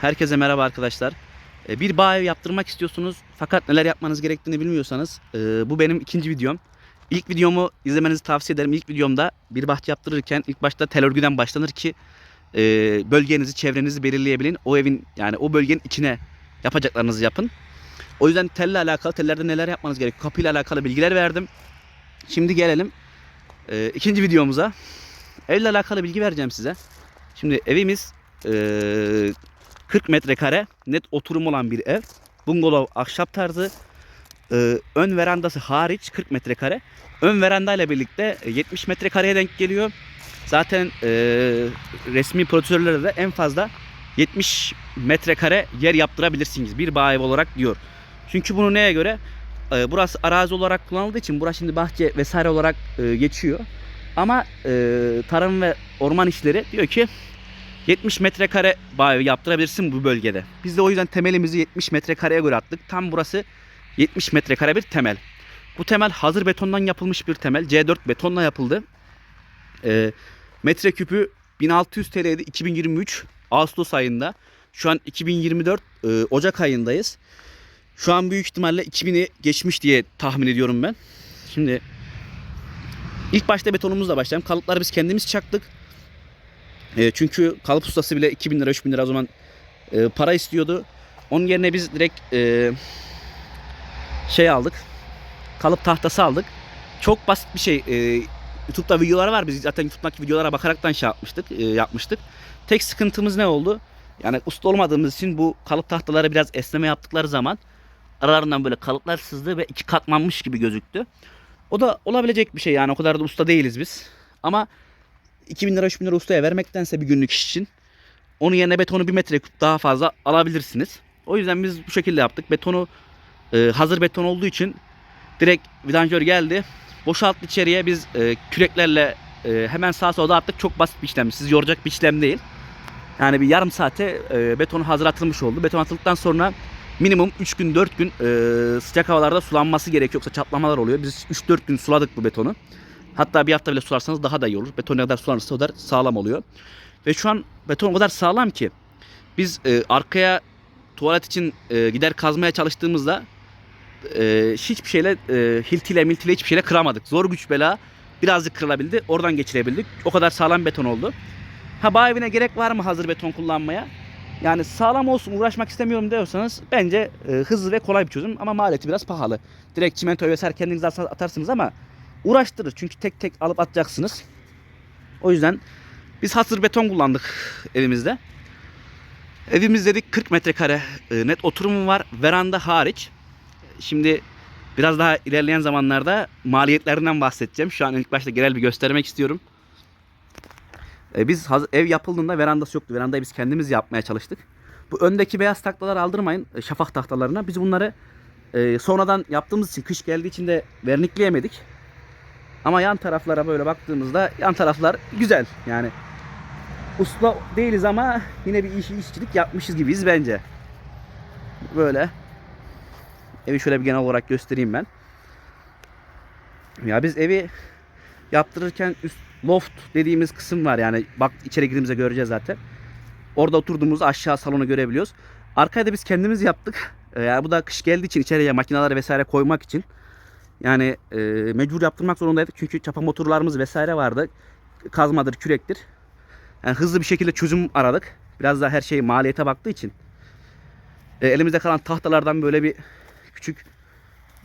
Herkese merhaba arkadaşlar. Ee, Bir bağ ev yaptırmak istiyorsunuz fakat neler yapmanız gerektiğini bilmiyorsanız e, bu benim ikinci videom. İlk videomu izlemenizi tavsiye ederim. İlk videomda bir bahçe yaptırırken ilk başta tel örgüden başlanır ki e, bölgenizi, çevrenizi belirleyebilin. O evin yani o bölgenin içine yapacaklarınızı yapın. O yüzden telle alakalı, tellerde neler yapmanız gerekiyor, kapıyla alakalı bilgiler verdim. Şimdi gelelim ikinci videomuza. Evle alakalı bilgi vereceğim size. Şimdi evimiz 40 metrekare net oturum olan bir ev. Bungalov ahşap tarzı. Ee, ön verandası hariç 40 metrekare. Ön verandayla birlikte e, 70 metrekareye denk geliyor. Zaten e, resmi prosedürlerde de en fazla 70 metrekare yer yaptırabilirsiniz bir bağ ev olarak diyor. Çünkü bunu neye göre? E, burası arazi olarak kullanıldığı için burası şimdi bahçe vesaire olarak e, geçiyor. Ama e, tarım ve orman işleri diyor ki 70 metrekare bağ evi yaptırabilirsin bu bölgede. Biz de o yüzden temelimizi 70 metrekareye göre attık. Tam burası 70 metrekare bir temel. Bu temel hazır betondan yapılmış bir temel. C4 betonla yapıldı. Ee, metreküpü 1600 TL'ydi 2023 Ağustos ayında. Şu an 2024 e, Ocak ayındayız. Şu an büyük ihtimalle 2000'i geçmiş diye tahmin ediyorum ben. Şimdi ilk başta betonumuzla başlayalım. Kalıpları biz kendimiz çaktık. E, çünkü kalıp ustası bile 2000 lira 3000 lira o zaman e, para istiyordu. Onun yerine biz direkt e, şey aldık. Kalıp tahtası aldık. Çok basit bir şey. E, YouTube'da videolar var. Biz zaten YouTube'daki videolara bakaraktan şey yapmıştık, e, yapmıştık. Tek sıkıntımız ne oldu? Yani usta olmadığımız için bu kalıp tahtaları biraz esneme yaptıkları zaman aralarından böyle kalıplar sızdı ve iki katmanmış gibi gözüktü. O da olabilecek bir şey yani o kadar da usta değiliz biz. Ama 2000 lira 3000 lira ustaya vermektense bir günlük iş için onun yerine betonu bir metreküp daha fazla alabilirsiniz. O yüzden biz bu şekilde yaptık. Betonu e, hazır beton olduğu için direkt vidanjör geldi. Boşalttı içeriye biz e, küreklerle e, hemen sağa sola attık. Çok basit bir işlem. Sizi yoracak bir işlem değil. Yani bir yarım saate e, betonu hazır atılmış oldu. Beton atıldıktan sonra minimum 3 gün 4 gün e, sıcak havalarda sulanması gerekiyor. Yoksa çatlamalar oluyor. Biz 3-4 gün suladık bu betonu. Hatta bir hafta bile sularsanız daha da iyi olur. Beton ne kadar sulanırsa o kadar sağlam oluyor. Ve şu an beton o kadar sağlam ki biz e, arkaya tuvalet için e, gider kazmaya çalıştığımızda e, hiçbir şeyle e, hiltiyle miltiyle hiçbir şeyle kıramadık. Zor güç bela birazcık kırılabildi. Oradan geçirebildik. O kadar sağlam beton oldu. Ha bağ evine gerek var mı hazır beton kullanmaya? Yani sağlam olsun uğraşmak istemiyorum diyorsanız bence e, hızlı ve kolay bir çözüm ama maliyeti biraz pahalı. Direkt çimento vesaire kendiniz atarsınız ama uğraştırır. Çünkü tek tek alıp atacaksınız. O yüzden biz hazır beton kullandık evimizde. Evimiz dedik 40 metrekare e, net oturumu var. Veranda hariç. Şimdi biraz daha ilerleyen zamanlarda maliyetlerinden bahsedeceğim. Şu an ilk başta genel bir göstermek istiyorum. E, biz ev yapıldığında verandası yoktu. Verandayı biz kendimiz yapmaya çalıştık. Bu öndeki beyaz taktaları aldırmayın. e, Şafak tahtalarına. Biz bunları sonradan yaptığımız için kış geldiği için de vernikleyemedik. Ama yan taraflara böyle baktığımızda yan taraflar güzel. Yani usta değiliz ama yine bir iş, işçilik yapmışız gibiyiz bence. Böyle. Evi şöyle bir genel olarak göstereyim ben. Ya biz evi yaptırırken üst loft dediğimiz kısım var yani bak içeri girdiğimizde göreceğiz zaten. Orada oturduğumuzda aşağı salonu görebiliyoruz. Arkaya da biz kendimiz yaptık. Yani bu da kış geldiği için içeriye makineleri vesaire koymak için. Yani e, mecbur yaptırmak zorundaydık çünkü çapa motorlarımız vesaire vardı. Kazmadır, kürektir. Yani hızlı bir şekilde çözüm aradık. Biraz da her şey maliyete baktığı için. E, elimizde kalan tahtalardan böyle bir küçük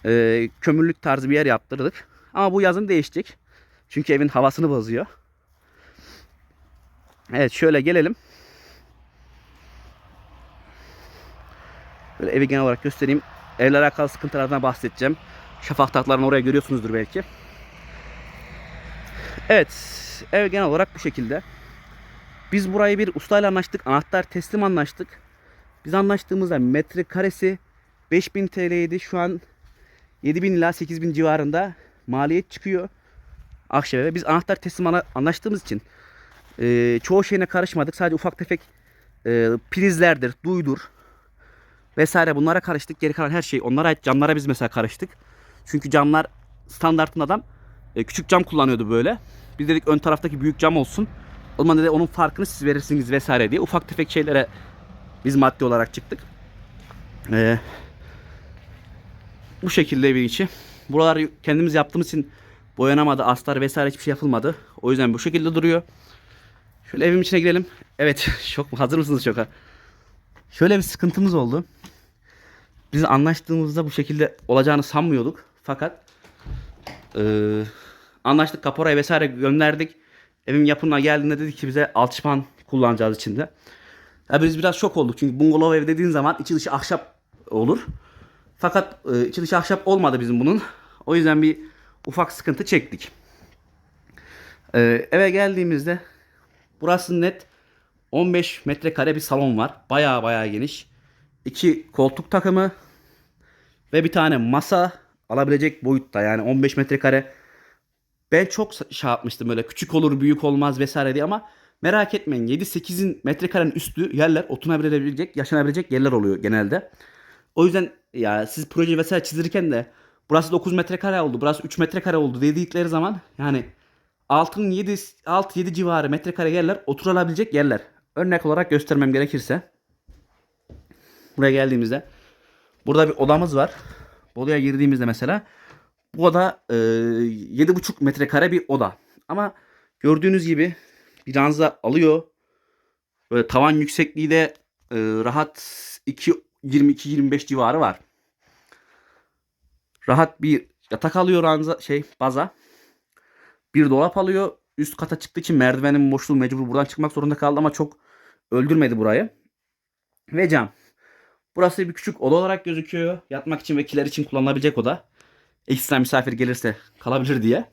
e, kömürlük tarzı bir yer yaptırdık. Ama bu yazın değişecek. Çünkü evin havasını bozuyor. Evet şöyle gelelim. Böyle evi genel olarak göstereyim. Evle alakalı sıkıntılardan bahsedeceğim. Şafak tahtlarını oraya görüyorsunuzdur belki. Evet. Ev genel olarak bu şekilde. Biz burayı bir ustayla anlaştık. Anahtar teslim anlaştık. Biz anlaştığımızda metrekaresi 5000 TL'ydi. Şu an 7000 ila 8000 civarında maliyet çıkıyor. Akşener'e. Biz anahtar teslim anlaştığımız için e, çoğu şeyine karışmadık. Sadece ufak tefek e, prizlerdir, duydur vesaire bunlara karıştık. Geri kalan her şey onlara ait camlara biz mesela karıştık. Çünkü camlar standartın adam e, küçük cam kullanıyordu böyle. Biz dedik ön taraftaki büyük cam olsun. O zaman dedi onun farkını siz verirsiniz vesaire diye ufak tefek şeylere Biz maddi olarak çıktık. Ee, bu şekilde evin içi. Buralar kendimiz yaptığımız için boyanamadı, astar vesaire hiçbir şey yapılmadı. O yüzden bu şekilde duruyor. Şöyle evin içine girelim. Evet, şok mu? Hazır mısınız şoka? Şöyle bir sıkıntımız oldu. Biz anlaştığımızda bu şekilde olacağını sanmıyorduk. Fakat eee, anlaştık kaporaya vesaire gönderdik. Evin yapımına geldiğinde dedi ki bize alçıpan kullanacağız içinde. Ya biz biraz şok olduk çünkü bungalov ev dediğin zaman içi dışı ahşap olur. Fakat e, içi dışı ahşap olmadı bizim bunun. O yüzden bir ufak sıkıntı çektik. E, eve geldiğimizde burası net 15 metrekare bir salon var. Baya baya geniş. İki koltuk takımı ve bir tane masa alabilecek boyutta yani 15 metrekare. Ben çok şey yapmıştım böyle küçük olur büyük olmaz vesaire diye ama merak etmeyin 7-8'in metrekarenin üstü yerler otunabilecek yaşanabilecek yerler oluyor genelde. O yüzden ya siz proje vesaire çizirken de burası 9 metrekare oldu burası 3 metrekare oldu dedikleri zaman yani altın 7 6 7 civarı metrekare yerler oturulabilecek yerler. Örnek olarak göstermem gerekirse buraya geldiğimizde burada bir odamız var. Bu odaya girdiğimizde mesela bu oda e, 7,5 metrekare bir oda. Ama gördüğünüz gibi bir ranza alıyor. Böyle tavan yüksekliği de e, rahat 2 22-25 civarı var. Rahat bir yatak alıyor ranza şey baza. Bir dolap alıyor. Üst kata çıktığı için merdivenin boşluğu mecbur buradan çıkmak zorunda kaldı ama çok öldürmedi burayı. Ve cam. Burası bir küçük oda olarak gözüküyor. Yatmak için ve kiler için kullanılabilecek oda. Ekstra misafir gelirse kalabilir diye.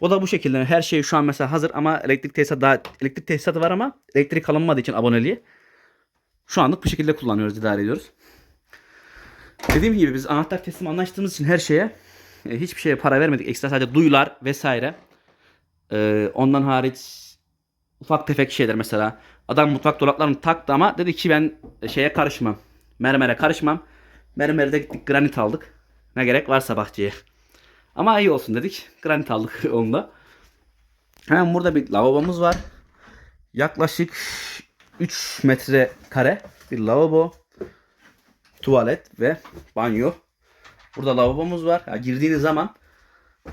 Bu da bu şekilde. Her şey şu an mesela hazır ama elektrik tesisatı daha elektrik tesisatı var ama elektrik alınmadığı için aboneliği. Şu anlık bu şekilde kullanıyoruz, idare ediyoruz. Dediğim gibi biz anahtar teslim anlaştığımız için her şeye e, hiçbir şeye para vermedik. Ekstra sadece duyular vesaire. E, ondan hariç ufak tefek şeyler mesela. Adam mutfak dolaplarını taktı ama dedi ki ben şeye karışmam. Mermere karışmam. Mermerde gittik granit aldık. Ne gerek varsa bahçeye. Ama iyi olsun dedik. Granit aldık onunla. Hemen burada bir lavabomuz var. Yaklaşık 3 metre kare bir lavabo, tuvalet ve banyo. Burada lavabomuz var. Ya girdiğiniz zaman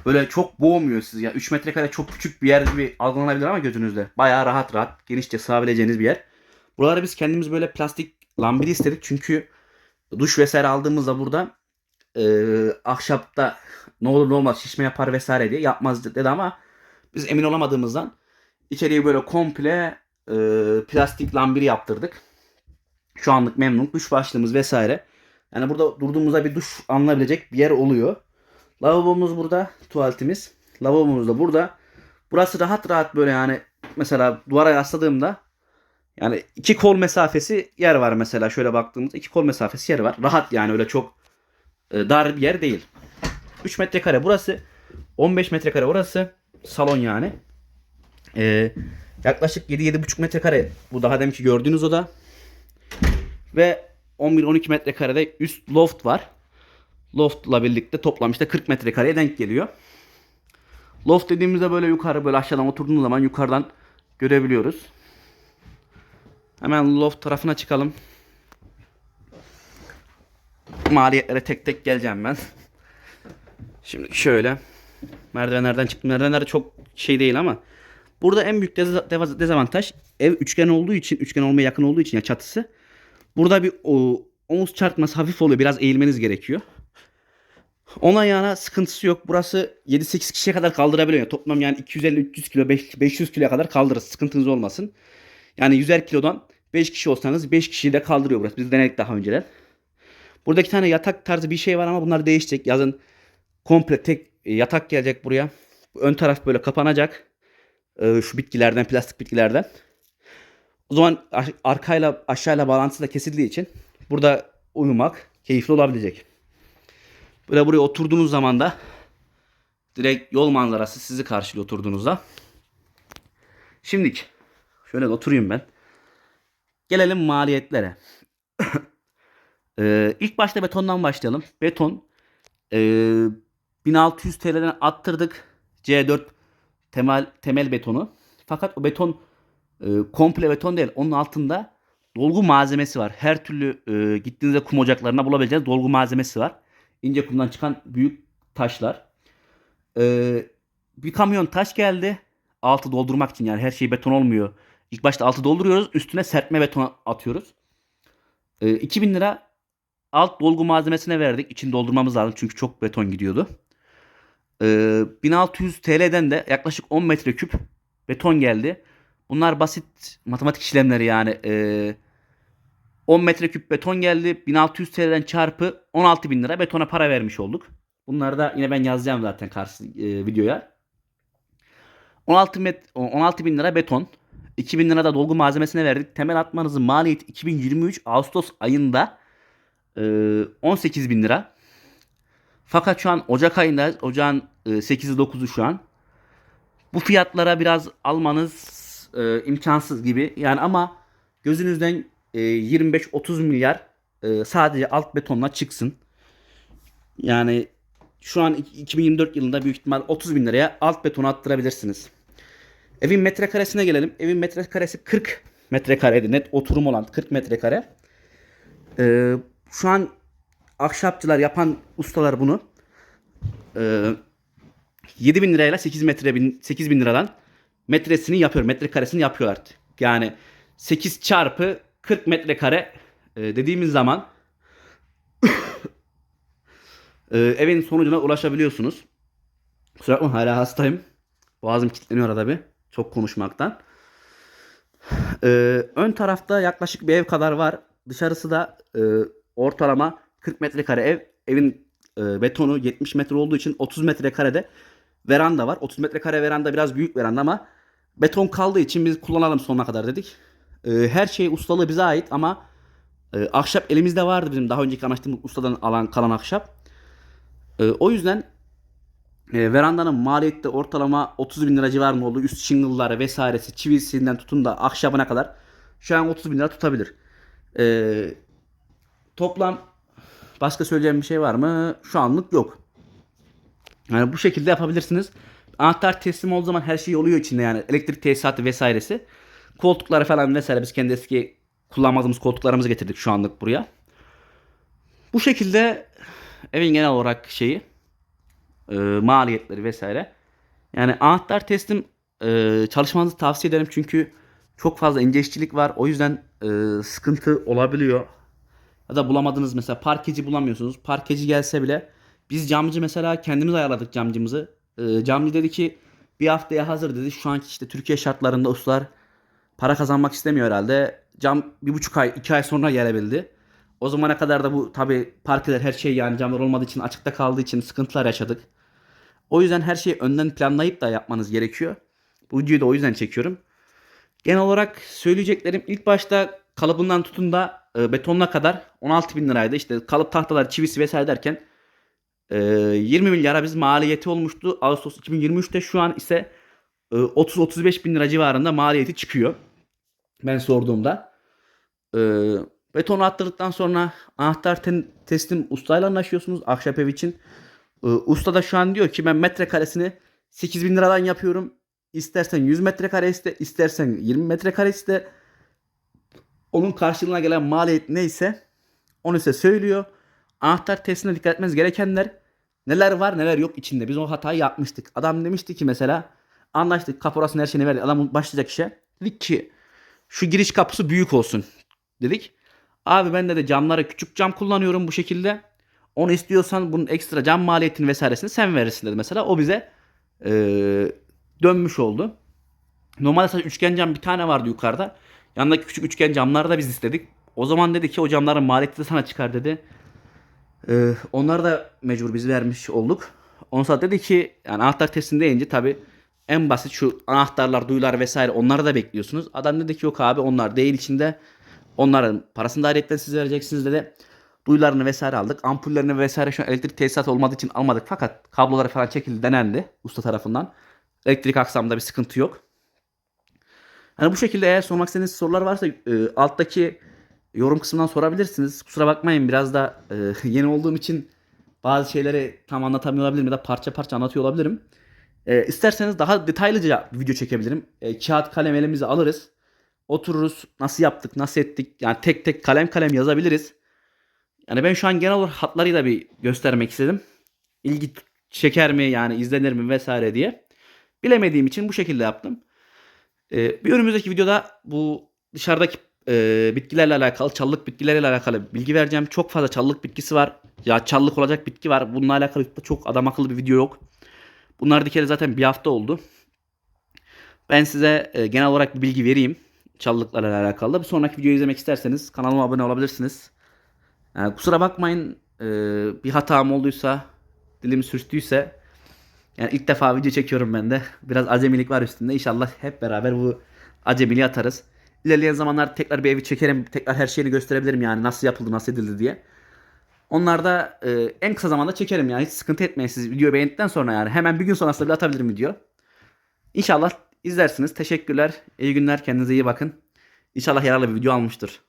böyle çok boğmuyor sizi. Ya 3 metrekare çok küçük bir yer gibi algılanabilir ama gözünüzde. Bayağı rahat rahat genişçe sığabileceğiniz bir yer. Buraları biz kendimiz böyle plastik lambiri istedik. Çünkü duş vesaire aldığımızda burada e, ahşapta ne olur ne olmaz şişme yapar vesaire diye yapmaz dedi ama biz emin olamadığımızdan içeriği böyle komple e, plastik lambiri yaptırdık. Şu anlık memnun. Duş başlığımız vesaire. Yani burada durduğumuzda bir duş alınabilecek bir yer oluyor. Lavabomuz burada. Tuvaletimiz. Lavabomuz da burada. Burası rahat rahat böyle yani mesela duvara yasladığımda yani iki kol mesafesi yer var mesela şöyle baktığımızda iki kol mesafesi yer var. Rahat yani öyle çok e, dar bir yer değil. 3 metrekare burası. 15 metrekare orası. Salon yani. Ee, yaklaşık 7-7,5 metrekare bu daha deminki gördüğünüz oda. Ve 11-12 metrekarede üst loft var. Loft'la birlikte toplam işte 40 metrekareye denk geliyor. Loft dediğimizde böyle yukarı böyle aşağıdan oturduğunuz zaman yukarıdan görebiliyoruz. Hemen loft tarafına çıkalım. Maliyetlere tek tek geleceğim ben. Şimdi şöyle. Merdivenlerden çıktım. Merdivenler çok şey değil ama. Burada en büyük dez- dez- dezavantaj ev üçgen olduğu için, üçgen olmaya yakın olduğu için ya çatısı. Burada bir o, omuz çarpması hafif oluyor. Biraz eğilmeniz gerekiyor. Ona yana sıkıntısı yok. Burası 7-8 kişiye kadar kaldırabiliyor. Toplam yani 250-300 kilo, 500 kiloya kadar kaldırır. Sıkıntınız olmasın. Yani 100'er kilodan 5 kişi olsanız 5 kişiyi de kaldırıyor burası. Biz denedik daha önceden. Burada iki tane yatak tarzı bir şey var ama bunlar değişecek. Yazın komple tek e, yatak gelecek buraya. Ön taraf böyle kapanacak. Ee, şu bitkilerden, plastik bitkilerden. O zaman ar- arkayla aşağıyla bağlantısı da kesildiği için burada uyumak keyifli olabilecek. Böyle buraya oturduğunuz zaman da direkt yol manzarası sizi karşılıyor oturduğunuzda. Şimdilik şöyle oturayım ben. Gelelim maliyetlere. Ee, ilk başta betondan başlayalım. Beton ee, 1600 TL'den attırdık. C4 temel temel betonu. Fakat o beton e, komple beton değil. Onun altında dolgu malzemesi var. Her türlü e, gittiğinizde kum ocaklarına bulabileceğiniz dolgu malzemesi var. İnce kumdan çıkan büyük taşlar. E, bir kamyon taş geldi. Altı doldurmak için yani her şey beton olmuyor. İlk başta altı dolduruyoruz. Üstüne serpme beton atıyoruz. E, 2000 lira alt dolgu malzemesine verdik. İçini doldurmamız lazım çünkü çok beton gidiyordu. E, 1600 TL'den de yaklaşık 10 metreküp beton geldi. Bunlar basit matematik işlemleri yani. Ee, 10 metreküp beton geldi. 1600 TL'den çarpı 16 bin lira betona para vermiş olduk. Bunları da yine ben yazacağım zaten karşı e, videoya. 16, met, 16 bin lira beton. 2000 lira da dolgu malzemesine verdik. Temel atmanızın maliyeti 2023 Ağustos ayında e, 18 bin lira. Fakat şu an Ocak ayındayız. Ocağın e, 8'i 9'u şu an. Bu fiyatlara biraz almanız e, imkansız gibi. Yani ama gözünüzden e, 25-30 milyar e, sadece alt betonla çıksın. Yani şu an 2024 yılında büyük ihtimal 30 bin liraya alt beton attırabilirsiniz. Evin metrekaresine gelelim. Evin metrekaresi 40 metrekareydi. Net oturum olan 40 metrekare. Ee, şu an ahşapçılar yapan ustalar bunu e, 7 bin lirayla 8 metre bin, 8 bin liradan metresini yapıyor. Metrekaresini yapıyorlar. Yani 8 çarpı 40 metrekare e, dediğimiz zaman e, evin sonucuna ulaşabiliyorsunuz. Kusura bakma hala hastayım. Boğazım kilitleniyor arada bir. Çok konuşmaktan. E, ön tarafta yaklaşık bir ev kadar var. Dışarısı da e, ortalama 40 metrekare ev. Evin e, betonu 70 metre olduğu için 30 metrekarede veranda var. 30 metrekare veranda biraz büyük veranda ama beton kaldığı için biz kullanalım sonuna kadar dedik. E, her şey ustalığı bize ait ama e, ahşap elimizde vardı bizim daha önceki anlaştığımız ustadan alan kalan ahşap. E, o yüzden e, verandanın maliyeti de ortalama 30 bin lira civarında oldu. Üst shingle'ları vesairesi çivisinden tutun da ahşabına kadar şu an 30 bin lira tutabilir. E, toplam başka söyleyeceğim bir şey var mı? Şu anlık yok. Yani bu şekilde yapabilirsiniz. Anahtar teslim olduğu zaman her şey oluyor içinde yani elektrik tesisatı vesairesi. Koltukları falan vesaire biz kendi eski kullanmadığımız koltuklarımızı getirdik şu anlık buraya. Bu şekilde evin genel olarak şeyi e, maliyetleri vesaire. Yani anahtar teslim e, çalışmanızı tavsiye ederim çünkü çok fazla ince işçilik var. O yüzden e, sıkıntı olabiliyor. Ya da bulamadınız mesela parkeci bulamıyorsunuz. Parkeci gelse bile biz camcı mesela kendimiz ayarladık camcımızı. Ee, camcı dedi ki bir haftaya hazır dedi. Şu anki işte Türkiye şartlarında ustalar para kazanmak istemiyor herhalde. Cam bir buçuk ay, iki ay sonra gelebildi. O zamana kadar da bu tabi parkeler her şey yani camlar olmadığı için açıkta kaldığı için sıkıntılar yaşadık. O yüzden her şeyi önden planlayıp da yapmanız gerekiyor. Bu videoyu da o yüzden çekiyorum. Genel olarak söyleyeceklerim ilk başta kalıbından tutun da e, betonuna kadar 16 bin liraydı. İşte kalıp tahtalar, çivisi vesaire derken e, 20 milyara biz maliyeti olmuştu. Ağustos 2023'te şu an ise e, 30-35 bin lira civarında maliyeti çıkıyor. Ben sorduğumda. E, betonu attırdıktan sonra anahtar ten- teslim ustayla anlaşıyorsunuz ahşap ev için. E, usta da şu an diyor ki ben metrekaresini 8 bin liradan yapıyorum. İstersen 100 metrekare iste, istersen 20 metrekare iste. Onun karşılığına gelen maliyet neyse onu size söylüyor. Anahtar testine dikkat etmeniz gerekenler neler var neler yok içinde. Biz o hatayı yapmıştık. Adam demişti ki mesela anlaştık kaporasını her şeyini verdik. Adam başlayacak işe. Dedik ki şu giriş kapısı büyük olsun dedik. Abi ben de, de camlara küçük cam kullanıyorum bu şekilde. Onu istiyorsan bunun ekstra cam maliyetini vesairesini sen verirsin dedi mesela. O bize eee, dönmüş oldu. Normalde sadece üçgen cam bir tane vardı yukarıda. Yanındaki küçük üçgen camları da biz istedik. O zaman dedi ki o camların maliyeti de sana çıkar dedi. Ee, onları da mecbur biz vermiş olduk. Ondan sonra dedi ki yani anahtar testini deyince tabi en basit şu anahtarlar, duyular vesaire onları da bekliyorsunuz. Adam dedi ki yok abi onlar değil içinde. Onların parasını da ayrıyetten siz vereceksiniz dedi. Duyularını vesaire aldık. Ampullerini vesaire şu an elektrik tesisatı olmadığı için almadık. Fakat kabloları falan çekildi denendi usta tarafından. Elektrik aksamında bir sıkıntı yok. Hani bu şekilde eğer sormak istediğiniz sorular varsa e, alttaki yorum kısmından sorabilirsiniz. Kusura bakmayın biraz da e, yeni olduğum için bazı şeyleri tam anlatamıyor olabilirim ya da parça parça anlatıyor olabilirim. E, isterseniz daha detaylıca bir video çekebilirim. E, kağıt kalem elimize alırız. otururuz. Nasıl yaptık, nasıl ettik? Yani tek tek kalem kalem yazabiliriz. Yani ben şu an genel olarak hatlarıyla bir göstermek istedim. İlgi çeker mi yani izlenir mi vesaire diye. Bilemediğim için bu şekilde yaptım. Ee, bir önümüzdeki videoda bu dışarıdaki e, bitkilerle alakalı, çalılık bitkilerle alakalı bilgi vereceğim. Çok fazla çalılık bitkisi var. Ya çalılık olacak bitki var. Bununla alakalı çok adam akıllı bir video yok. Bunlar dikeli zaten bir hafta oldu. Ben size e, genel olarak bir bilgi vereyim. Çalılıklarla alakalı. Bir sonraki videoyu izlemek isterseniz kanalıma abone olabilirsiniz. Yani kusura bakmayın e, bir hatam olduysa, dilim sürçtüyse yani ilk defa video çekiyorum ben de. Biraz acemilik var üstünde. İnşallah hep beraber bu acemiliği atarız. İlerleyen zamanlar tekrar bir evi çekerim. Tekrar her şeyini gösterebilirim yani nasıl yapıldı, nasıl edildi diye. Onlar da e, en kısa zamanda çekerim yani hiç sıkıntı etmeyin siz videoyu beğendikten sonra yani hemen bir gün sonrasında bile atabilirim video. İnşallah izlersiniz. Teşekkürler. İyi günler. Kendinize iyi bakın. İnşallah yararlı bir video almıştır.